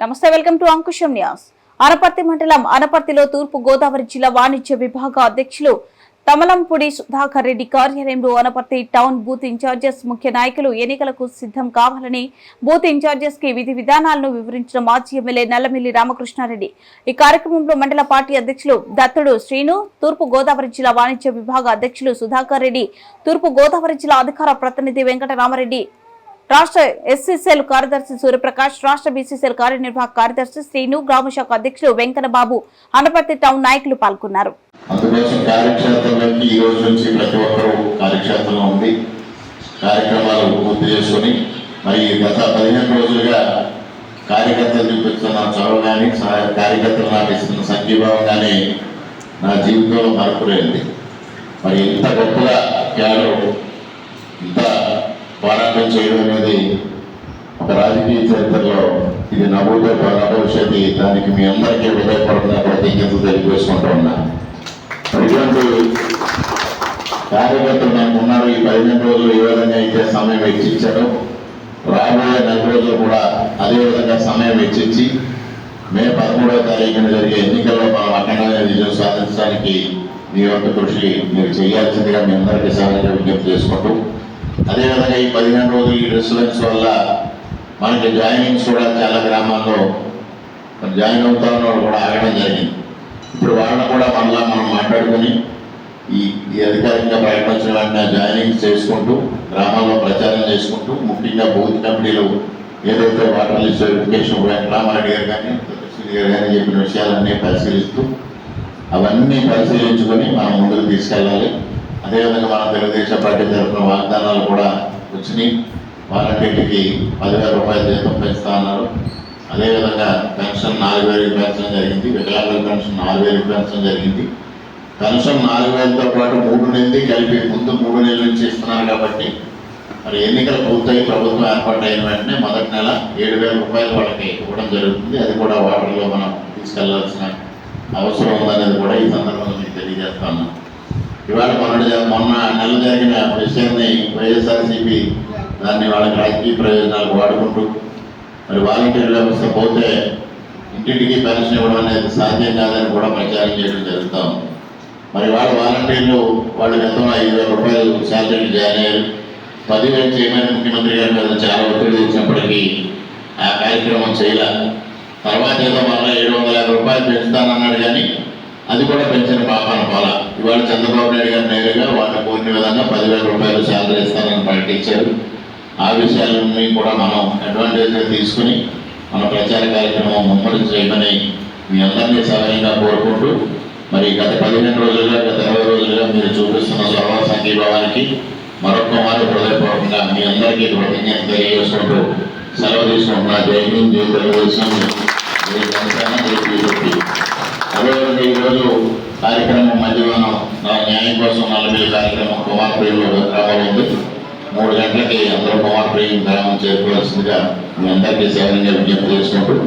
నమస్తే welcome to Ankusam Nyas. Anaparthi మండలం అనపర్తిలో తూర్పు గోదావరి జిల్లా వాణిజ్య విభాగ అధ్యక్షులు తమలంపూడి సుధాకర్ రెడ్డి కార్యాలయంలో అనపర్తి టౌన్ బూత్ ఇన్ఛార్జెస్ ముఖ్య నాయకులు ఎన్నికలకు సిద్ధం కావాలని బూత్ ఇన్ఛార్జెస్కి విధి విధానాలను వివరించిన మాజీ ఎమ్మెల్యే నల్లమిల్లి రామకృష్ణారెడ్డి. ఈ కార్యక్రమంలో మండల పార్టీ అధ్యక్షులు దత్తుడు శ్రీను తూర్పు గోదావరి జిల్లా వాణిజ్య విభాగ అధ్యక్షులు సుధాకర్ రెడ్డి తూర్పు గోదావరి జిల్లా అధికార ప్రతినిధి వెంకటరామరెడ్డి రాష్ట్ర ఎస్సీసీఎల్ కార్యదర్శి సూర్యప్రకాష్ రాష్ట్ర బీసీసీఎల్ కార్యనిర్వాహక కార్యదర్శి శ్రీను గ్రామశాఖ అధ్యక్షులు వెంకటబాబు అనపర్తి టౌన్ నాయకులు పాల్గొన్నారు. కార్యక్రమాలు పూర్తి చేసుకొని మరి గత పదిహేను రోజులుగా కార్యకర్తలు చూపిస్తున్న చొరవ కానీ కార్యకర్తలు నాకు ఇస్తున్న సంఘీభావం కానీ నా జీవితంలో మరపులేదు మరి ఇంత గొప్పగా కేవలం ఇంత పోరాటం చేయడం అనేది ఒక రాజకీయ చరిత్రలో ఇది నవ్వుతో భవిష్యత్తు దానికి మీ అందరికీ హృదయపూర్వకంగా ప్రత్యేకత తెలియజేసుకుంటూ ఉన్నా. ఇటువంటి కార్యకర్తలు నాకు ఉన్నారు. ఈ పదిహేను రోజులు ఏ విధంగా అయితే సమయం వెచ్చించారు రాబోయే నెల రోజులు కూడా అదే విధంగా సమయం వెచ్చించి మే పదమూడవ తారీఖున జరిగే ఎన్నికల్లో మనం అఖండమైన విజయం సాధించడానికి మీ యొక్క కృషి మీరు చేయాల్సిందిగా మీ అందరికీ సహాయంగా విజ్ఞప్తి చేసుకుంటూ అదేవిధంగా ఈ పదిహేను రోజులు ఈ రెసిడెన్స్ వల్ల మనకి జాయినింగ్స్ కూడా చాలా గ్రామాల్లో జాయిన్ అవుతా వాళ్ళు కూడా ఆగడం జరిగింది. ఇప్పుడు వాళ్ళని కూడా మళ్ళా మనం మాట్లాడుకొని ఈ ఈ అధికారికంగా ప్రకటించిన వెంటనే జాయినింగ్ చేసుకుంటూ గ్రామాల్లో ప్రచారం చేసుకుంటూ ముఖ్యంగా బూత్ కమిటీలు ఏదైతే వాటర్ లిస్ట్ వెరిఫికేషన్ వెంకటరామారెడ్డి గారు కానీ గారు కానీ చెప్పిన విషయాలన్నీ పరిశీలిస్తూ అవన్నీ పరిశీలించుకొని మనం ముందుకు తీసుకెళ్ళాలి. అదేవిధంగా మన తెలుగుదేశం పార్టీ తరఫున వాగ్దానాలు కూడా వచ్చినాయి. వాలంటీర్లకి పదివేల రూపాయల జీతం పెంచుతా ఉన్నారు అదేవిధంగా పెన్షన్ నాలుగు వేలకు పెంచడం జరిగింది. వికలాంగుల పెన్షన్ నాలుగు వేలకు పెంచడం జరిగింది. పెన్షన్ నాలుగు వేలతో పాటు మూడు నెలది కలిపి ముందు మూడు నెలల నుంచి ఇస్తున్నారు కాబట్టి మరి ఎన్నికలు పూర్తయి ప్రభుత్వం ఏర్పాటు అయిన వెంటనే మొదటి నెల ఏడు వేల రూపాయలు వాళ్ళకి ఇవ్వడం జరుగుతుంది. అది కూడా వాటర్లో మనం తీసుకెళ్ళాల్సిన అవసరం ఉందనేది కూడా ఈ సందర్భంగా మీకు తెలియజేస్తాను ఇవాళ మొన్నటి మొన్న నెల జరిగిన విషయాన్ని వైఎస్ఆర్సీపీ దాన్ని వాళ్ళకి రాజకీయ ప్రయోజనాలకు వాడుకుంటూ మరి వాలంటీర్ వ్యవస్థ పోతే ఇంటింటికి పెన్షన్ ఇవ్వడం అనేది సాధ్యం కాదని కూడా ప్రచారం చేయడం జరుగుతూ ఉంది. మరి వాళ్ళ వాలంటీర్లు వాళ్ళు గతంలో ఐదు వేల రూపాయలు శాలరీలు జాయిన్ అయ్యారు. పదివేలు చేయమని ముఖ్యమంత్రి గారి మీద చాలా ఒత్తిడి తెచ్చినప్పటికీ ఆ కార్యక్రమం చేయలే. తర్వాత ఏదో మళ్ళీ ఏడు వందల యాభై రూపాయలు పెంచుతానన్నాడు కానీ అది కూడా పెంచిన పాపాన పోలా. ఇవాళ చంద్రబాబు నాయుడు గారు నేరుగా వాళ్ళని కోరిన విధంగా పదివేల రూపాయలు శాలరీ ఇస్తారని ప్రకటించారు. ఆ విషయాలన్నీ కూడా మనం అడ్వాంటేజ్గా తీసుకుని మన ప్రచార కార్యక్రమం ముమ్మడి చేయమని మీ అందరినీ సహాయంగా కోరుకుంటూ మరి గత పదిహేను రోజులుగా గత ఇరవై రోజులుగా మీరు చూపిస్తున్న సర్వ సంఘీభావానికి మరొక మారు హృదయపూర్వకంగా మీ అందరికీ కృతజ్ఞత తెలియజేసుకుంటూ సెలవు తీసుకుంటున్నా. జై హింద్ జై తెలుగుదేశం. జై జనసేన జై అదేవిధంగా ఈరోజు కార్యక్రమం మధ్యాహ్నం నా న్యాయం కోసం నలభై కార్యక్రమం కుమార్ ప్రియులు గ్రామంలో మూడు గంటలకి అందరూ కుమార్ ప్రియులు గ్రామం చేరుకోవాల్సిందిగా మీ అందరికీ సేవనంగా విజ్ఞప్తి చేసినప్పుడు